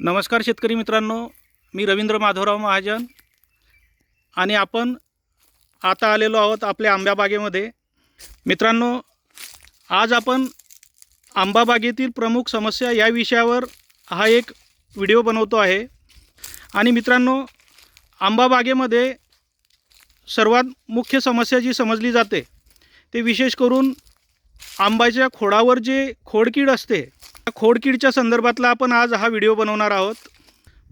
नमस्कार शेतकरी मित्रांनो मी रवींद्र माधवराव महाजन आणि आपण आता आलेलो आहोत आपल्या आंब्या बागेमध्ये. मित्रांनो आज आपण आंबा बागेतील प्रमुख समस्या या विषयावर हा एक व्हिडिओ बनवतो आहे. आणि मित्रांनो आंबा बागेमध्ये सर्वात मुख्य समस्या जी समजली जाते ते विशेष करून आंब्याच्या खोडावर जे खोडकीड असते खोडकिडीच्या संदर्भातला आपण आज हा व्हिडिओ बनवणार आहोत.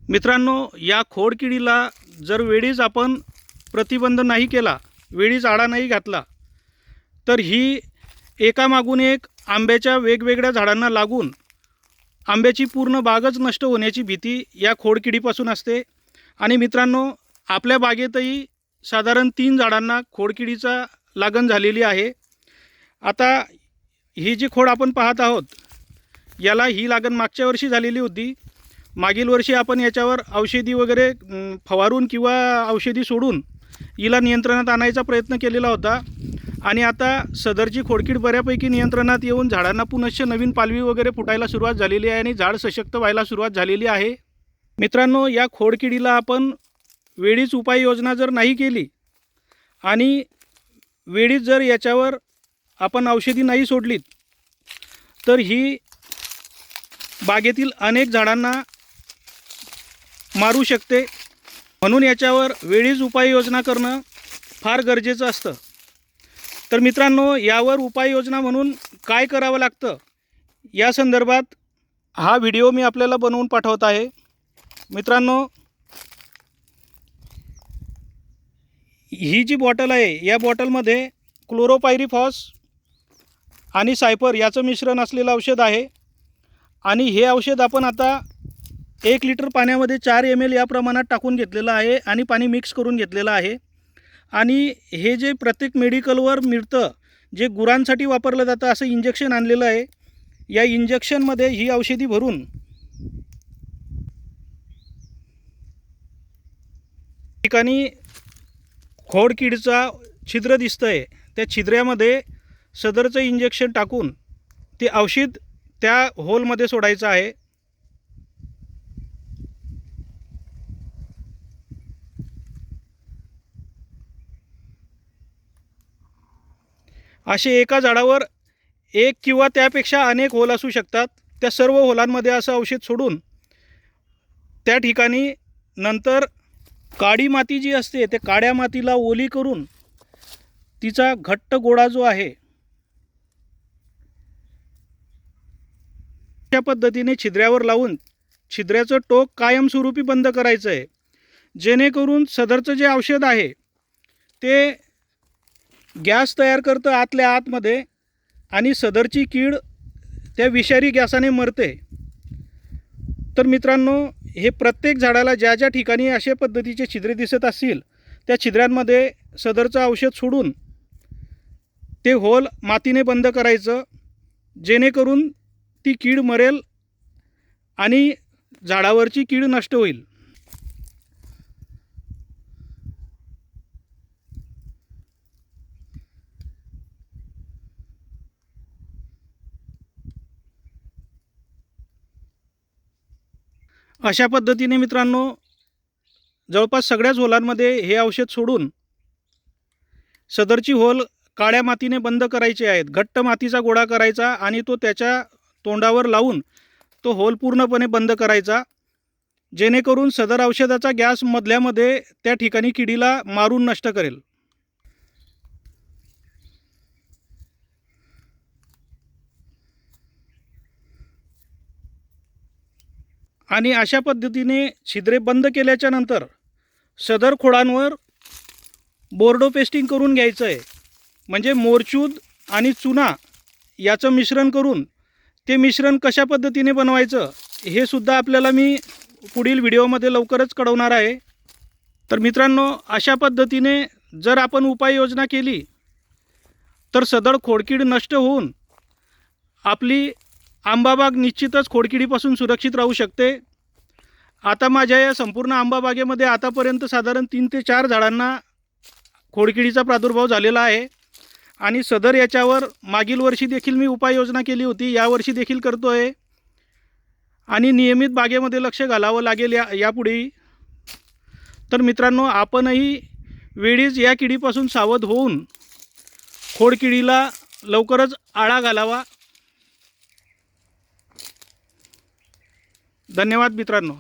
मित्रांनो या खोडकिडीला जर वेळीच आपण प्रतिबंध नाही केला वेळीच आळा नाही घातला तर ही एकामागून एक आंब्याच्या वेगवेगळ्या झाडांना लागून आंब्याची पूर्ण बागच नष्ट होण्याची भीती या खोडकिडीपासून असते. आणि मित्रांनो आपल्या बागेतही साधारण तीन झाडांना खोडकिडीचा लागण झालेली आहे. आता ही जी खोड आपण पाहत आहोत याला ही लागण मागच्या वर्षी झालेली होती. मागील वर्षी आपण याच्यावर औषधी वगैरे फवारून किंवा औषधी सोडून हिला नियंत्रणात आणायचा प्रयत्न केलेला होता. आणि आता सदरची खोडकीड बऱ्यापैकी नियंत्रणात येऊन झाडांना पुनश्च नवीन पालवी वगैरे फुटायला सुरुवात झालेली आहे आणि झाड सशक्त व्हायला सुरुवात झालेली आहे. मित्रांनो या खोडकिडीला आपण वेळीच उपाययोजना जर नाही केली आणि वेळीच जर याच्यावर आपण औषधी नाही सोडलीत तर ही बागेतील अनेक झाडांना मारू शकते. म्हणून याच्यावर वेळीच उपाययोजना करणं फार गरजेचं असतं. तर मित्रांनो यावर उपाययोजना म्हणून काय करावं लागतं? या संदर्भात हा व्हिडिओ मी आपल्याला बनवून पाठवत आहे. मित्रांनो ही जी बॉटल आहे या बॉटलमध्ये क्लोरोपायरीफॉस आणि सायपर याचं मिश्रण असलेलं औषध आहे. आणि हे औषध आपण आता एक लिटर पाण्यामध्ये चार एम एल या प्रमाणात टाकून घेतलेलं आहे आणि पाणी मिक्स करून घेतलेलं आहे. आणि हे जे प्रत्येक मेडिकलवर मिळतं जे गुरांसाठी वापरलं जातं असं इंजेक्शन आणलेलं आहे या इंजेक्शनमध्ये ही औषधी भरून ठिकाणी खोडकीडचा छिद्र दिसतं आहे त्या छिद्र्यामध्ये सदरचं इंजेक्शन टाकून ते औषध त्या होलमध्ये सोडायचं आहे. असे एका झाडावर एक किंवा त्यापेक्षा अनेक होल असू शकतात. त्या सर्व होलांमध्ये असं औषध सोडून त्या ठिकाणी नंतर काळी माती जी असते त्या काळ्या मातीला ओली करून तिचा घट्ट गोळा जो आहे अशा पद्धतीने छिद्र्यावर लावून छिद्र्याचं टोक कायमस्वरूपी बंद करायचं आहे जेणेकरून सदरचं जे औषध आहे ते गॅस तयार करतं आतल्या आतमध्ये आणि सदरची कीड त्या विषारी गॅसाने मरते. तर मित्रांनो हे प्रत्येक झाडाला ज्या ज्या ठिकाणी अशा पद्धतीचे छिद्रे दिसत असतील त्या छिद्र्यांमध्ये सदरचं औषध सोडून ते होल मातीने बंद करायचं जेणेकरून ती कीड मरेल आणि झाडावरची कीड नष्ट होईल. अशा पद्धतीने मित्रांनो जवळपास सगळ्याच होलांमध्ये हे औषध सोडून सदरची होल काळ्या मातीने बंद करायचे आहेत. घट्ट मातीचा गोळा करायचा आणि तो त्याच्या तोंडावर लावून तो होल पूर्णपणे बंद करायचा. जेणेकरून सदर औषधाचा गॅस मधल्यामध्ये त्या ठिकाणी किडीला मारून नष्ट करेल. आणि अशा पद्धतीने छिद्रे बंद केल्याच्यानंतर सदर खोडांवर बोर्डो पेस्टिंग करून घ्यायचं आहे म्हणजे मोरचूद आणि चुना याचं मिश्रण करून ते मिश्रण कशा पद्धतीने बनवायचं हे सुद्धा आपल्याला मी पुढील व्हिडिओमध्ये लवकरच कळवणार आहे. तर मित्रांनो अशा पद्धतीने जर आपण उपाययोजना केली तर सदळ खोडकीड नष्ट होऊन आपली आंबाबाग निश्चितच खोडकिडीपासून सुरक्षित राहू शकते. आता माझ्या या संपूर्ण आंबाबागेमध्ये आतापर्यंत साधारण तीन ते चार झाडांना खोडकिडीचा प्रादुर्भाव झालेला आहे. आणि सदर याच्यावर मागील वर्षी देखील मी उपाययोजना केली होती यावर्षी देखील करतो आहे आणि नियमित बागेमध्ये लक्ष घालावं लागेल या यापुढे. तर मित्रांनो आपणही वेळीच या किडीपासून सावध होऊन खोडकिडीला लवकरच आळा घालावा. धन्यवाद मित्रांनो.